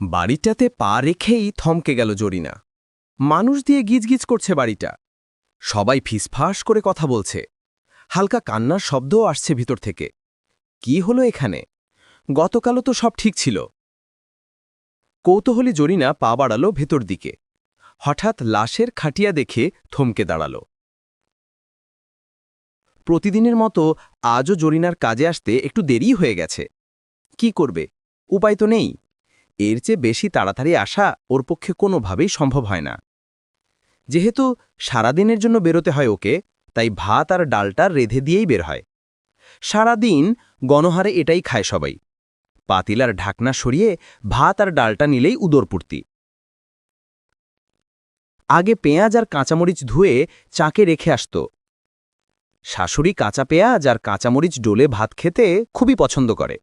বাড়িটাতে পা রেখেই থমকে গেল জরিনা। মানুষ দিয়ে গিজগিজ করছে বাড়িটা। সবাই ফিসফাস করে কথা বলছে। হালকা কান্নার শব্দও আসছে ভিতর থেকে। কি হলো এখানে? গতকালও তো সব ঠিক ছিল। কৌতূহলী জরিনা পা বাড়ালো ভেতর দিকে। হঠাৎ লাশের খাটিয়া দেখে থমকে দাঁড়াল। প্রতিদিনের মতো আজও জরিনার কাজে আসতে একটু দেরি হয়ে গেছে। কি করবে? উপায় তো নেই। এর চেয়ে বেশি তাড়াতাড়ি আসা ওর পক্ষে কোনোভাবেই সম্ভব হয় না। যেহেতু সারাদিনের জন্য বেরোতে হয় ওকে, তাই ভাত আর ডালটা রেধে দিয়েই বের হয়। সারাদিন গণহারে এটাই খায় সবাই। পাতিলার ঢাকনা সরিয়ে ভাত আর ডালটা নিলেই উদরপূর্তি। আগে পেঁয়াজ আর কাঁচামরিচ ধুয়ে চাকে রেখে আসত। শাশুড়ি কাঁচা পেঁয়াজ আর কাঁচামরিচ ডোলে ভাত খেতে খুবই পছন্দ করে।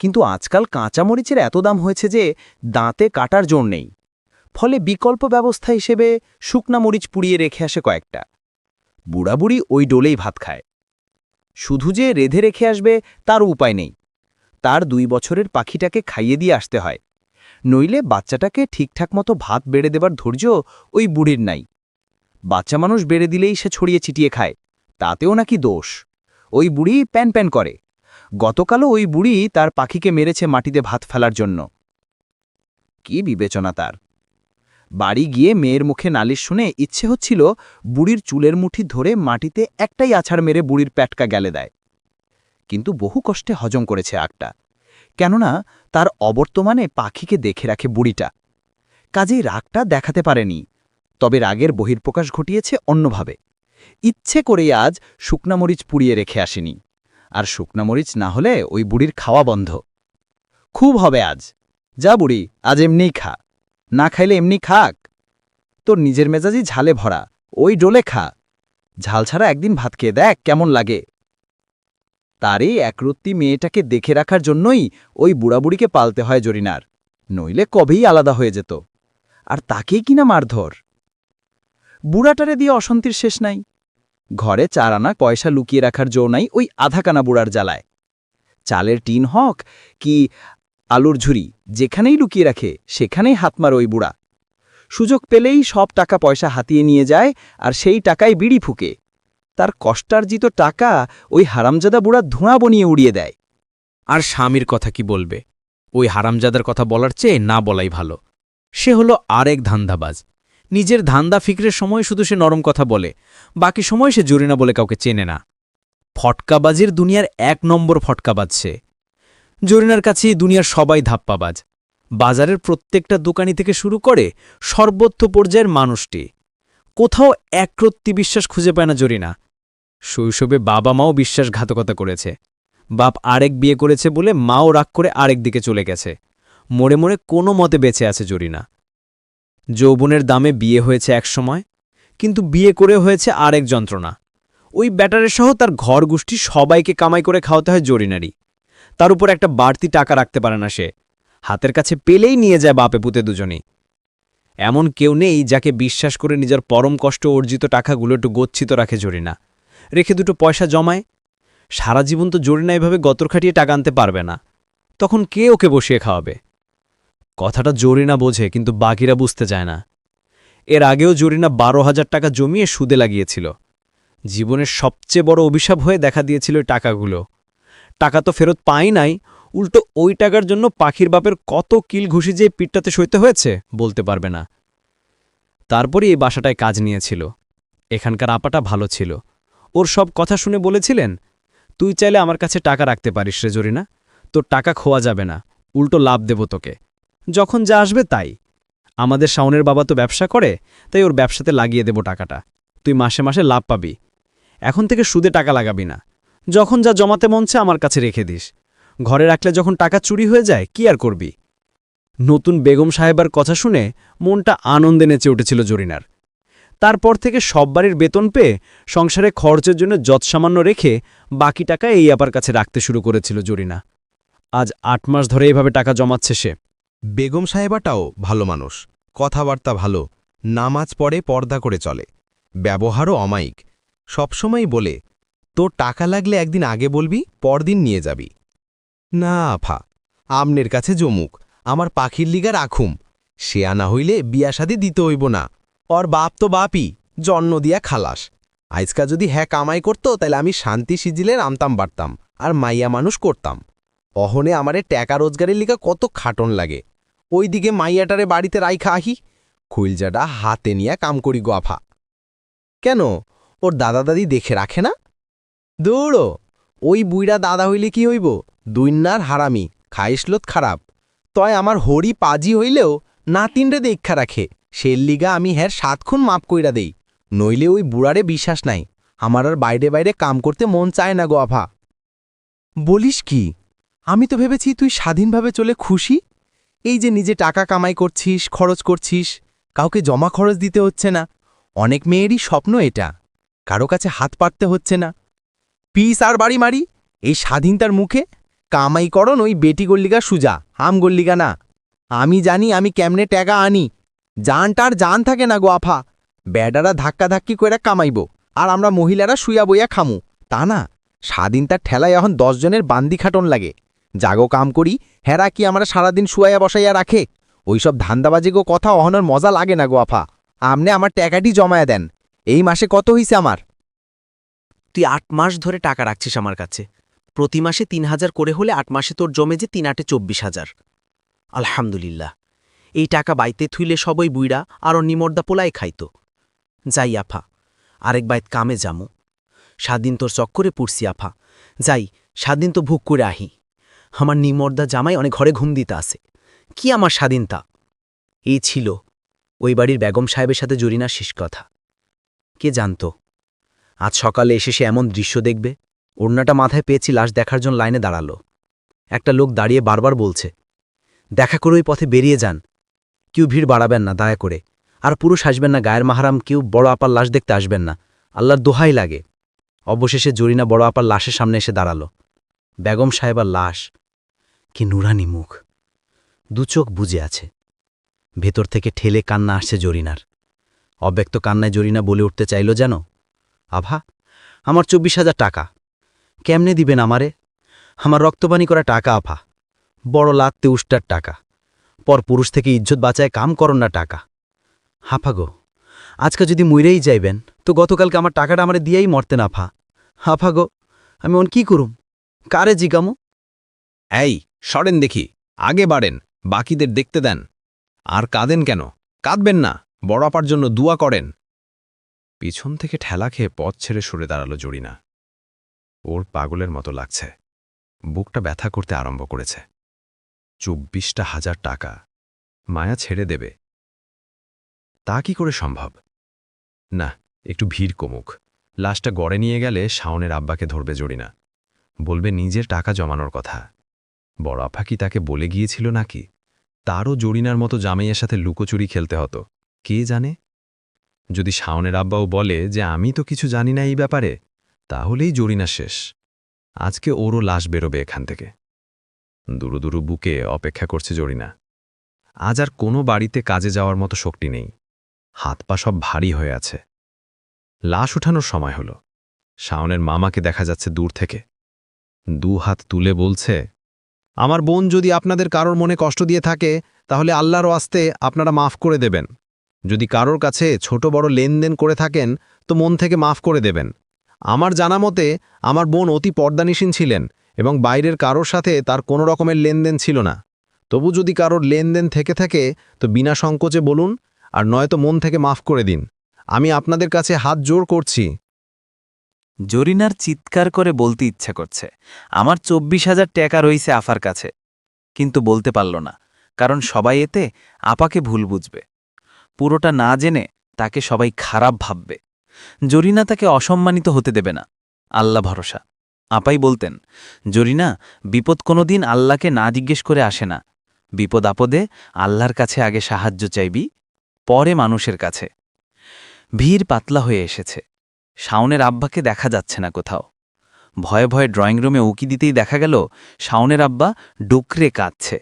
কিন্তু আজকাল কাঁচামরিচের এত দাম হয়েছে যে দাঁতে কাটার জোর নেই। ফলে বিকল্প ব্যবস্থা হিসেবে শুকনা মরিচ পুড়িয়ে রেখে আসে কয়েকটা। বুড়াবুড়ি ওই ডোলেই ভাত খায়। শুধু যে রেধে রেখে আসবে তার উপায় নেই। তার দুই বছরের পাখিটাকে খাইয়ে দিয়ে আসতে হয়। নইলে বাচ্চাটাকে ঠিকঠাক মতো ভাত বেড়ে দেবার ধৈর্য ওই বুড়ির নাই। বাচ্চা মানুষ বেড়ে দিলেই সে ছড়িয়ে ছিটিয়ে খায়। তাতেও নাকি দোষ। ওই বুড়ি প্যান প্যান করে। গতকালও ওই বুড়ি তার পাখিকে মেরেছে মাটিতে ভাত ফেলার জন্য। কি বিবেচনা তার। বাড়ি গিয়ে মেয়ের মুখে নালিশ শুনে ইচ্ছে হচ্ছিল বুড়ির চুলের মুঠি ধরে মাটিতে একটাই আছাড় মেরে বুড়ির প্যাটকা গেলে দেয়। কিন্তু বহু কষ্টে হজম করেছে আগটা। কেননা তার অবর্তমানে পাখিকে দেখে রাখে বুড়িটা। কাজেই রাগটা দেখাতে পারেনি। তবে রাগের বহির্প্রকাশ ঘটিয়েছে অন্যভাবে। ইচ্ছে করেই আজ শুকনামরিচ পুড়িয়ে রেখে আসেনি। আর শুকনামরিচ না হলে ওই বুড়ির খাওয়া বন্ধ। খুব হবে আজ। যা বুড়ি, আজ এমনিই খা। না খাইলে এমনি খাক। তোর নিজের মেজাজই ঝালে ভরা। ওই ডোলে খা। ঝাল ছাড়া একদিন ভাত খেয়ে দেখ কেমন লাগে। তার এই একরত্তি মেয়েটাকে দেখে রাখার জন্যই ওই বুড়াবুড়িকে পালতে হয় জরিনার। নইলে কবেই আলাদা হয়ে যেত। আর তাকেই কিনা মারধর। বুড়াটারে দিয়ে অশান্তির শেষ নাই। ঘরে চার আনা পয়সা লুকিয়ে রাখার জো নাই ওই আধাকানা বুড়ার জ্বালায়। চালের টিন হক কি আলুর ঝুরি যেখানেই লুকিয়ে রাখে, সেখানেই হাতমার ওই বুড়া। সুযোগ পেলেই সব টাকা পয়সা হাতিয়ে নিয়ে যায় আর সেই টাকায় বিড়ি ফুকে। তার কষ্টার্জিত টাকা ওই হারামজাদা বুড়া ধোঁয়া বনিয়ে উড়িয়ে দেয়। আর স্বামীর কথা কি বলবে? ওই হারামজাদার কথা বলার চেয়ে না বলাই ভালো। সে হলো আরেক ধান্দাবাজ। নিজের ধান্দা ফিকরের সময় শুধু সে নরম কথা বলে, বাকি সময় সে জরিনা বলে কাউকে চেনে না। ফটকাবাজির দুনিয়ার এক নম্বর ফটকাবাজ সে। জরিনার কাছেই দুনিয়ার সবাই ধাপ্পাবাজ। বাজারের প্রত্যেকটা দোকানি থেকে শুরু করে সর্বত্র পর্যায়ের মানুষটি। কোথাও একরত্তি বিশ্বাস খুঁজে পায় না জরিনা। শৈশবে বাবা মাও বিশ্বাসঘাতকতা করেছে। বাপ আরেক বিয়ে করেছে বলে মাও রাগ করে আরেক দিকে চলে গেছে। মোড়ে মোড়ে কোনো মতে বেঁচে আছে জরিনা। যৌবনের দামে বিয়ে হয়েছে এক সময়, কিন্তু বিয়ে করে হয়েছে আরেক যন্ত্রণা। ওই ব্যাটারের সহ তার ঘর গোষ্ঠী সবাইকে কামাই করে খাওয়াতে হয় জরিনারি তার উপর একটা বাড়তি টাকা রাখতে পারে না সে। হাতের কাছে পেলেই নিয়ে যায় বাপে পুতে দুজনেই। এমন কেউ নেই যাকে বিশ্বাস করে নিজের পরম কষ্ট অর্জিত টাকাগুলো একটু গচ্ছিত রাখে জরিনা। রেখে দুটো পয়সা জমায়। সারা জীবন তো জরিনা এভাবে গতর খাটিয়ে টাকা আনতে পারবে না। তখন কে ওকে বসিয়ে খাওয়াবে? কথাটা জরিনা বোঝে, কিন্তু বাকিরা বুঝতে চায় না। এর আগেও জরিনা বারো হাজার টাকা জমিয়ে সুদে লাগিয়েছিল। জীবনের সবচেয়ে বড় অভিশাপ হয়ে দেখা দিয়েছিল টাকাগুলো। টাকা তো ফেরত পাই নাই, উল্টো ওই টাকার জন্য পাখির বাপের কত কিল ঘুষি যে পিঠটাতে সইতে হয়েছে, বলতে পারবে না। তারপরই এই বাসাটায় কাজ নিয়েছিল। এখানকার আপাটা ভালো ছিল। ওর সব কথা শুনে বলেছিলেন, তুই চাইলে আমার কাছে টাকা রাখতে পারিস রে জরিনা। তোর টাকা খোয়া যাবে না, উল্টো লাভ দেব তোকে। যখন যা আসবে তাই। আমাদের শাওনের বাবা তো ব্যবসা করে, তাই ওর ব্যবসাতে লাগিয়ে দেব টাকাটা। তুই মাসে মাসে লাভ পাবি। এখন থেকে সুদে টাকা লাগাবি না। যখন যা জমাতে মনছে আমার কাছে রেখে দিস। ঘরে রাখলে যখন টাকা চুরি হয়ে যায়, কি আর করবি? নতুন বেগম সাহেবার কথা শুনে মনটা আনন্দে নেচে উঠেছিল জরিনার। তারপর থেকে সব বাড়ির বেতন পেয়ে সংসারে খরচের জন্য যৎসামান্য রেখে বাকি টাকা এই আপার কাছে রাখতে শুরু করেছিল জরিনা। আজ আট মাস ধরে এভাবে টাকা জমাচ্ছে সে। বেগম সাহেবাটাও ভালো মানুষ, কথাবার্তা ভালো, নামাজ পড়ে পর্দা করে চলে, ব্যবহারও অমায়িক। সবসময় বলে, তোর টাকা লাগলে একদিন আগে বলবি, পরদিন নিয়ে যাবি। না, আফা, আমনের কাছে জমুক, আমার পাখির লিগা রাখুম সে আনা হইলে বিয়া শাদি দিতে হইব না। ওর বাপ তো বাপই, জন্ম দিয়া খালাস। আজকা যদি হ্যাঁ কামাই করত তাহলে আমি শান্তি সিজিলে রামতাম বাড়তাম, আর মাইয়া মানুষ করতাম। অহনে আমারে ট্যাকা রোজগারের লিগা কত খাটন লাগে। ওইদিকে মাইয়াটারে বাড়িতে রাইখা আহি খুইলজাটা হাতে নিয়া কাম করি গোয়াফা কেন? ওর দাদা দাদি দেখে রাখে না? দৌড়ো, ওই বুইরা দাদা হইলে কি হইব? দুইনার হারামি খাইসলত খারাপ। তয় আমার হরি পাজি হইলেও না তিনরে দেখা রাখে, সের লিগা আমি হ্যার সাতক্ষণ মাপ কইরা দেই। নইলে ওই বুড়ারে বিশ্বাস নাই, আমার আর বাইরে বাইরে কাম করতে মন চায় না গো আভা বলিস কি? আমি তো ভেবেছি তুই স্বাধীনভাবে চলে খুশি? এই যে নিজে টাকা কামাই করছিস, খরচ করছিস, কাউকে জমা খরচ দিতে হচ্ছে না। অনেক মেয়েরই স্বপ্ন এটা। কারও কাছে হাত পাততে হচ্ছে না। পিস আর বাড়ি মারি, এই স্বাধীনতার মুখে কামাই করন ওই বেটি গল্লিগা সুজা, হাম গল্লিগা না। আমি জানি আমি কেমনে ট্যাগা আনি। জানটার জান থাকে না গো আফা। ব্যাডারা ধাক্কা ধাক্কি করে কামাইব, আর আমরা মহিলারা শুয়া বইয়া খামু। তা না, স্বাধীনতার ঠেলায় এখন দশজনের বান্দি খাটন লাগে। জাগো কাম করি, হেরা কি আমরা সারাদিন শুয়াইয়া বসাইয়া রাখে? ওইসব ধান্দাবাজি গো কথা অহনার মজা লাগে না গো আফা। আমনে আমার টাকাটি জমায়া দেন। এই মাসে কত হইছে আমার? তুই আট মাস ধরে টাকা রাখছিস আমার কাছে। প্রতি মাসে তিন হাজার করে হলে আট মাসে তোর জমে যে তিন আটে চব্বিশ হাজার। আলহামদুলিল্লাহ। এই টাকা বাইতে থুইলে সবই বুইড়া আরও নিমর্দা পোলাই খাইত। যাই আফা, আরেক বাইত কামে যামু। স্বাধীন তোর চক্করে পুড়ছি আফা। যাই, স্বাধীন তো ভুক করে আহি। আমার নিমর্দা জামাই অনেক ঘরে ঘুম দিতে আসে। কি আমার স্বাধীনতা? এই ছিল ওই বাড়ির বেগম সাহেবের সাথে জরিনার শেষ কথা। কে জানত? আজ সকালে এসে সে এমন দৃশ্য দেখবে, ওড়নাটা মাথায় পেয়েছি লাশ দেখার জন্য লাইনে দাঁড়াল। একটা লোক দাঁড়িয়ে বারবার বলছে, দেখা করে ওই পথে বেরিয়ে যান। কেউ ভিড় বাড়াবেন না, দয়া করে। আর পুরুষ আসবেন না, গায়ের মাহারাম, কেউ বড় আপার লাশ দেখতে আসবেন না। আল্লাহর দোহাই লাগে। অবশেষে জরিনা বড় আপার লাশের সামনে এসে দাঁড়াল। বেগম সাহেবার লাশ কি নুরানি মুখ। দু চোখ বুঝে আছে। ভেতর থেকে ঠেলে কান্না আসছে জরিনার। অব্যক্ত কান্নায় জরিনা বলে উঠতে চাইল যেন আভা, আমার চব্বিশ হাজার টাকা। কেমনে দিবেন আমারে? আমার রক্তবাণী করা টাকা আফা বড় লাত্তে উষ্টার টাকা। পর পুরুষ থেকে ইজ্জত বাঁচায় কাম করন না টাকা। হাফা গো, আজকে যদি মুইরেই যাইবেন, তো গতকালকে আমার টাকাটা আমারে দিয়েই মরতেন আফা হাফা গো, আমি অন কি করুম? কারে জিগামো? এই সরেন দেখি, আগে বাড়েন, বাকিদের দেখতে দেন। আর কাঁদেন কেন? কাঁদবেন না, বড় আপার জন্য দুয়া করেন। পিছন থেকে ঠেলা খেয়ে পথ ছেড়ে সরে দাঁড়াল জরিনা। ওর পাগলের মতো লাগছে। বুকটা ব্যথা করতে আরম্ভ করেছে। চব্বিশটা হাজার টাকা। মায়া ছেড়ে দেবে। তা কি করে সম্ভব? না, একটু ভিড় কমুক। লাশটা গড়ে নিয়ে গেলে শাওনের আব্বাকে ধরবে জরিনা। বলবে নিজের টাকা জমানোর কথা। বড় আফা কি তাকে বলে গিয়েছিল নাকি? তারও জরিনার মতো জামাইয়ের সাথে লুকোচুরি খেলতে হতো। কে জানে? যদি শাওনের আব্বাও বলে যে আমি তো কিছু জানি না এই ব্যাপারে, তাহলেই জরিনা শেষ। আজকে ওরও লাশ বেরোবে এখান থেকে। দুরু দুরু বুকে অপেক্ষা করছে জরিনা। আজ আর কোনো বাড়িতে কাজে যাওয়ার মতো শক্তি নেই। হাত পা সব ভারী হয়ে আছে। লাশ উঠানোর সময় হল। শাওনের মামাকে দেখা যাচ্ছে দূর থেকে। দু হাত তুলে বলছে আমার বোন যদি আপনাদের কারোর মনে কষ্ট দিয়ে থাকে, তাহলে আল্লাহর আস্তে আপনারা মাফ করে দেবেন। যদি কারোর কাছে ছোট বড় লেনদেন করে থাকেন, তো মন থেকে মাফ করে দেবেন। আমার জানা মতে, আমার বোন অতি পর্দানিসীন ছিলেন এবং বাইরের কারোর সাথে তার কোনো রকমের লেনদেন ছিল না। তবু যদি কারোর লেনদেন থেকে থাকে, তো বিনা সংকোচে বলুন, আর নয়তো মন থেকে মাফ করে দিন। আমি আপনাদের কাছে হাত জোর করছি। জরিনার চিৎকার করে বলতে ইচ্ছা করছে। আমার চব্বিশ হাজার টাকা রইছে আফার কাছে। কিন্তু বলতে পারল না, কারণ সবাই এতে আপাকে ভুল বুঝবে। পুরোটা না জেনে তাকে সবাই খারাপ ভাববে। জরিনা তাকে অসম্মানিত হতে দেবে না। আল্লাহ ভরসা। আপাই বলতেন, জরিনা, বিপদ কোনোদিন আল্লাহকে না জিজ্ঞেস করে আসে না। বিপদ আপদে আল্লাহর কাছে আগে সাহায্য চাইবি, পরে মানুষের কাছে। ভিড় পাতলা হয়ে এসেছে। শাওনের আব্বাকে দেখা যাচ্ছে না কোথাও। ভয়ে ভয়ে ড্রয়িং রুমে উকি দিতেই দেখা গেল, শাওনের আব্বা ডুকরে কাঁদছে।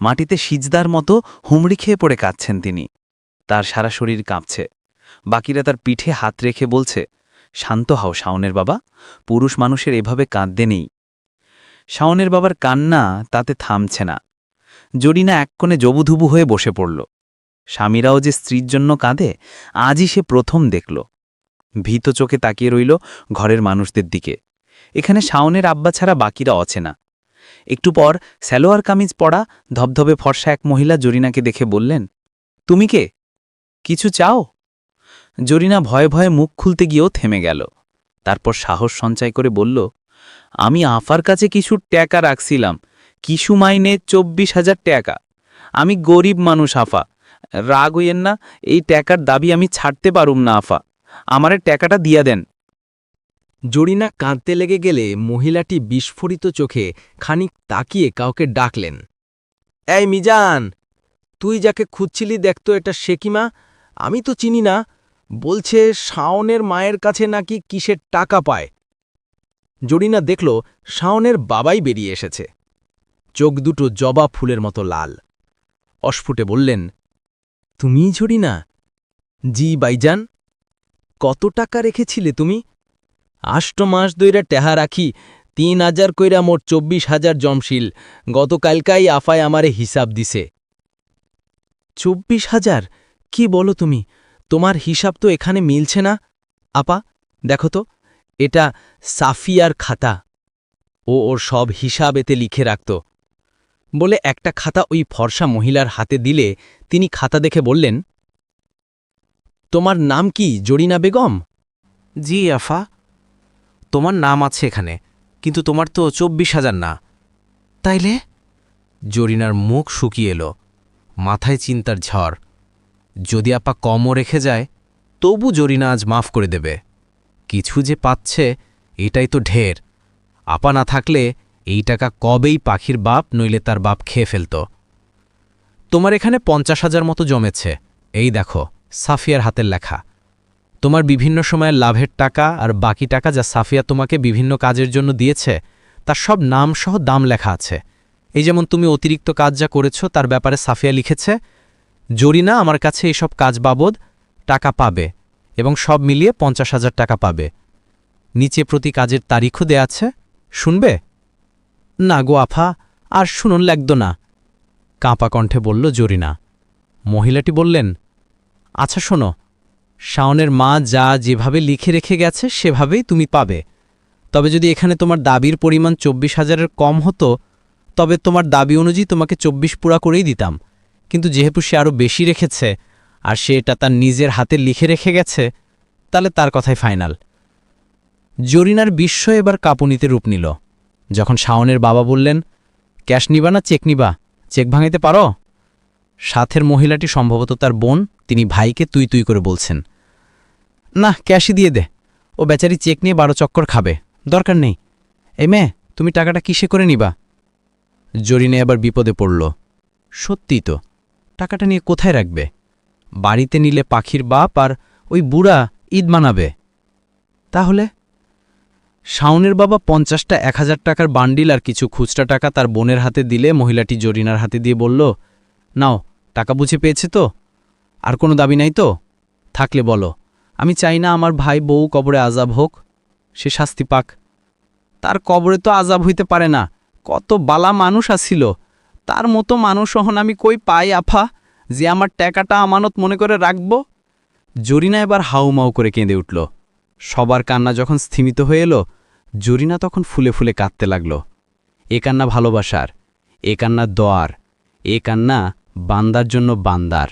মাটিতে সিজদার মতো হুমড়ি খেয়ে পড়ে কাঁদছেন তিনি। তার সারা শরীর কাঁপছে। বাকিরা তার পিঠে হাত রেখে বলছে, শান্ত হও শাওনের বাবা, পুরুষ মানুষের এভাবে কাঁদতে নেই। শাওনের বাবার কান্না তাতে থামছে না। জরিনা এক কোণে জবুধুবু হয়ে বসে পড়ল। স্বামীরাও যে স্ত্রীর জন্য কাঁদে, আজই সে প্রথম দেখল। ভীত চোখে তাকিয়ে রইল ঘরের মানুষদের দিকে। এখানে শাওনের আব্বা ছাড়া বাকিরা অচেনা। একটু পর স্যালোয়ার কামিজ পড়া ধবধবে ফর্সা এক মহিলা জরিনাকে দেখে বললেন, তুমি কে? কিছু চাও? জরিনা ভয়ে ভয়ে মুখ খুলতে গিয়েও থেমে গেল। তারপর সাহস সঞ্চয় করে বলল, আমি আফার কাছে কিছু টাকা রাখছিলাম কিছু মাইনে চব্বিশ হাজার টাকা। আমি গরিব মানুষ আফা, রাগ হইয়েন না, এই টাকার দাবি আমি ছাড়তে পারুম না আফা। আমারে টাকাটা দিয়া দেন। জরিনা কাঁদতে লেগে গেলে মহিলাটি বিস্ফোরিত চোখে খানিক তাকিয়ে কাউকে ডাকলেন। এই মিজান, তুই যাকে খুঁজছিলি দেখতো এটা শেকিমা আমি তো চিনি না। বলছে শাওনের মায়ের কাছে নাকি কিসের টাকা পায়? জরিনা দেখল শাওনের বাবাই বেরিয়ে এসেছে। চোখ দুটো জবা ফুলের মতো লাল। অস্ফুটে বললেন, তুমি ঝরিনা জি বাইজান কত টাকা রেখেছিলে তুমি? আষ্ট মাস দইরা টেহা রাখি, তিন হাজার কইরা মোট চব্বিশ হাজার জমশিল। গতকালকাই আফায় আমারে হিসাব দিছে। চব্বিশ হাজার? কি বলো তুমি? তোমার হিসাব তো এখানে মিলছে না। আপা, দেখো তো, এটা সাফিয়ার খাতা। ও ওর সব হিসাব এতে লিখে রাখত। বলে একটা খাতা ওই ফর্সা মহিলার হাতে দিলে তিনি খাতা দেখে বললেন তোমার নাম কি, জরিনা বেগম? জি, আফা। তোমার নাম আছে এখানে, কিন্তু তোমার তো চব্বিশ হাজার না। তাইলে? জরিনার মুখ শুকিয়ে এলো, মাথায় চিন্তার ঝড়। যদি আপা কমও রেখে যায়, তবু জরিনা আজ মাফ করে দেবে। কিছু যে পাচ্ছে, এটাই তো ঢের। আপা না থাকলে এই টাকা কবেই পাখির বাপ, নইলে তার বাপ খেয়ে ফেলত। তোমার এখানে পঞ্চাশ হাজার মতো জমেছে, এই দেখো। সাফিয়ার হাতের লেখা। তোমার বিভিন্ন সময়ের লাভের টাকা আর বাকি টাকা যা সাফিয়া তোমাকে বিভিন্ন কাজের জন্য দিয়েছে, তার সব নাম সহ দাম লেখা আছে। এই যেমন তুমি অতিরিক্ত কাজ যা করেছ, তার ব্যাপারে সাফিয়া লিখেছে, জরিনা আমার কাছে এসব কাজ বাবদ টাকা পাবে এবং সব মিলিয়ে পঞ্চাশ হাজার টাকা পাবে। নিচে প্রতি কাজের তারিখও দেয়া আছে, শুনবে? না গো আফা, আর শুনুন লাগতো না। কাঁপা কণ্ঠে বলল জরিনা। মহিলাটি বললেন আচ্ছা শোনো। শাওনের মা যা যেভাবে লিখে রেখে গেছে, সেভাবেই তুমি পাবে। তবে যদি এখানে তোমার দাবির পরিমাণ চব্বিশ হাজারের কম হতো, তবে তোমার দাবি অনুযায়ী তোমাকে চব্বিশ পুরা করেই দিতাম। কিন্তু যেহেতু সে আরও বেশি রেখেছে, আর সে এটা তার নিজের হাতে লিখে রেখে গেছে, তাহলে তার কথাই ফাইনাল। জরিনার বিস্ময় এবার কাঁপুনিতে রূপ নিল। যখন শাওনের বাবা বললেন, ক্যাশ নিবা না, চেক নিবা। চেক ভাঙাইতে পারো? সাথের মহিলাটি সম্ভবত তার বোন। তিনি ভাইকে তুই তুই করে বলছেন। না ক্যাশই দিয়ে দে। ও বেচারি চেক নিয়ে বারো চক্কর খাবে। দরকার নেই। এ মেয়ে, তুমি টাকাটা কিসে করে নিবা? জরিনে আবার বিপদে পড়ল। সত্যি তো, টাকাটা নিয়ে কোথায় রাখবে? বাড়িতে নিলে পাখির বাপ আর ওই বুড়া ঈদ মানাবে। তাহলে? শাওনের বাবা পঞ্চাশটা এক হাজার টাকার বান্ডিল আর কিছু খুচরা টাকা তার বোনের হাতে দিলে মহিলাটি জরিনার হাতে দিয়ে বলল, নাও, টাকা বুঝে পেয়েছে তো? আর কোনো দাবি নাই তো? থাকলে বলো। আমি চাই না আমার ভাই বউ কবরে আজাব হোক, সে শাস্তি পাক। তার কবরে তো আজাব হইতে পারে না। কত বালা মানুষ আসিল তার মতো মানুষ হন আমি কই পাই, আফা? যে আমার টাকাটা আমানত মনে করে রাখব? জরিনা এবার হাউমাউ করে কেঁদে উঠল। সবার কান্না যখন স্থিমিত হয়ে এলো, জরিনা তখন ফুলে ফুলে কাঁদতে লাগল। এ কান্না ভালোবাসার, এ কান্না দোয়ার, এ কান্না বান্দার জন্য বান্দার।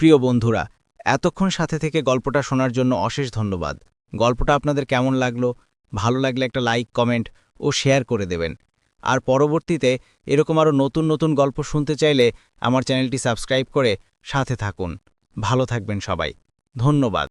প্রিয় বন্ধুরা, এতক্ষণ সাথে থেকে গল্পটা শোনার জন্য অশেষ ধন্যবাদ। গল্পটা আপনাদের কেমন লাগল? ভালো লাগলে একটা লাইক, কমেন্ট ও শেয়ার করে দেবেন। আর পরবর্তীতে এরকম আরও নতুন নতুন গল্প শুনতে চাইলে আমার চ্যানেলটি সাবস্ক্রাইব করে সাথে থাকুন। ভালো থাকবেন সবাই। ধন্যবাদ।